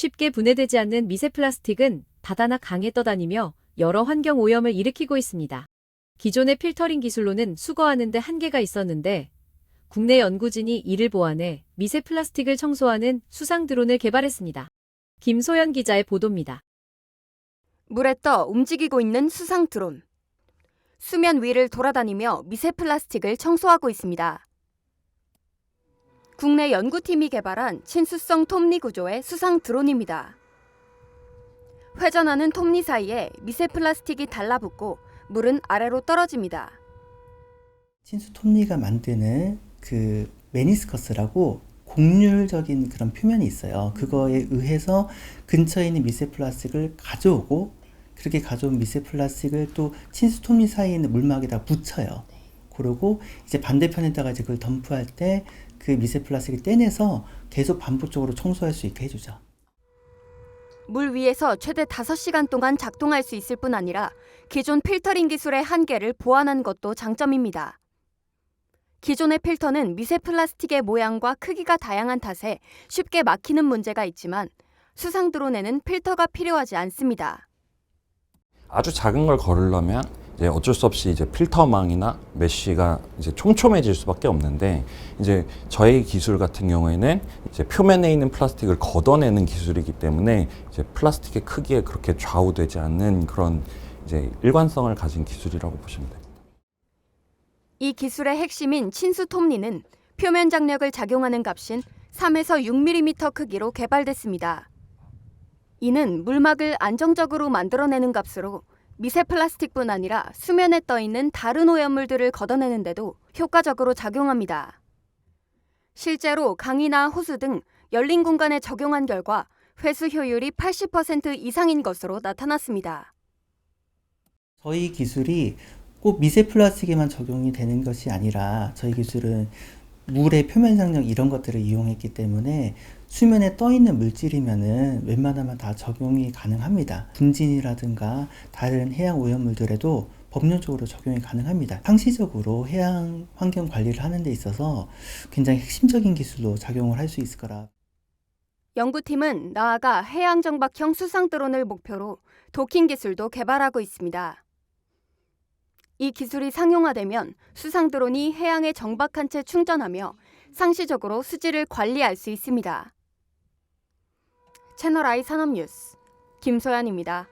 쉽게 분해되지 않는 미세 플라스틱은 바다나 강에 떠다니며 여러 환경 오염을 일으키고 있습니다. 기존의 필터링 기술로는 수거하는 데 한계가 있었는데 국내 연구진이 이를 보완해 미세 플라스틱을 청소하는 수상 드론을 개발했습니다. 김소연 기자의 보도입니다. 물에 떠 움직이고 있는 수상 드론. 수면 위를 돌아다니며 미세 플라스틱을 청소하고 있습니다. 국내 연구팀이 개발한 친수성 톱니 구조의 수상 드론입니다. 회전하는 톱니 사이에 미세 플라스틱이 달라붙고 물은 아래로 떨어집니다. 친수 톱니가 만드는 그 메니스커스라고 곡률적인 그런 표면이 있어요. 그거에 의해서 근처에 있는 미세 플라스틱을 가져오고 그렇게 가져온 미세 플라스틱을 또 친수 톱니 사이에 있는 물막에다 붙여요. 그러고 이제 반대편에다가 이제 그걸 덤프할 때 그 미세 플라스틱을 떼내서 계속 반복적으로 청소할 수 있게 해주죠. 물 위에서 최대 5시간 동안 작동할 수 있을 뿐 아니라 기존 필터링 기술의 한계를 보완한 것도 장점입니다. 기존의 필터는 미세 플라스틱의 모양과 크기가 다양한 탓에 쉽게 막히는 문제가 있지만 수상 드론에는 필터가 필요하지 않습니다. 아주 작은 걸 걸으려면 이제 어쩔 수 없이 이제 필터망이나 메쉬가 이제 촘촘해질 수밖에 없는데 이제 저희 기술 같은 경우에는 이제 표면에 있는 플라스틱을 걷어내는 기술이기 때문에 이제 플라스틱의 크기에 그렇게 좌우되지 않는 그런 이제 일관성을 가진 기술이라고 보시면 됩니다. 이 기술의 핵심인 친수 톱니는 표면 장력을 작용하는 값인 3에서 6mm 크기로 개발됐습니다. 이는 물막을 안정적으로 만들어내는 값으로 미세 플라스틱뿐 아니라 수면에 떠 있는 다른 오염물들을 걷어내는데도 효과적으로 작용합니다. 실제로 강이나 호수 등 열린 공간에 적용한 결과 회수 효율이 80% 이상인 것으로 나타났습니다. 저희 기술이 꼭 미세 플라스틱에만 적용이 되는 것이 아니라 저희 기술은 물의 표면 장력 이런 것들을 이용했기 때문에 수면에 떠 있는 물질이면은 웬만하면 다 적용이 가능합니다. 분진이라든가 다른 해양 오염물들에도 법률적으로 적용이 가능합니다. 상시적으로 해양 환경 관리를 하는 데 있어서 굉장히 핵심적인 기술로 작용을 할 수 있을 거라 연구팀은 나아가 해양 정박형 수상 드론을 목표로 도킹 기술도 개발하고 있습니다. 이 기술이 상용화되면 수상 드론이 해양에 정박한 채 충전하며 상시적으로 수질을 관리할 수 있습니다. 채널 I 산업 뉴스 김소연입니다.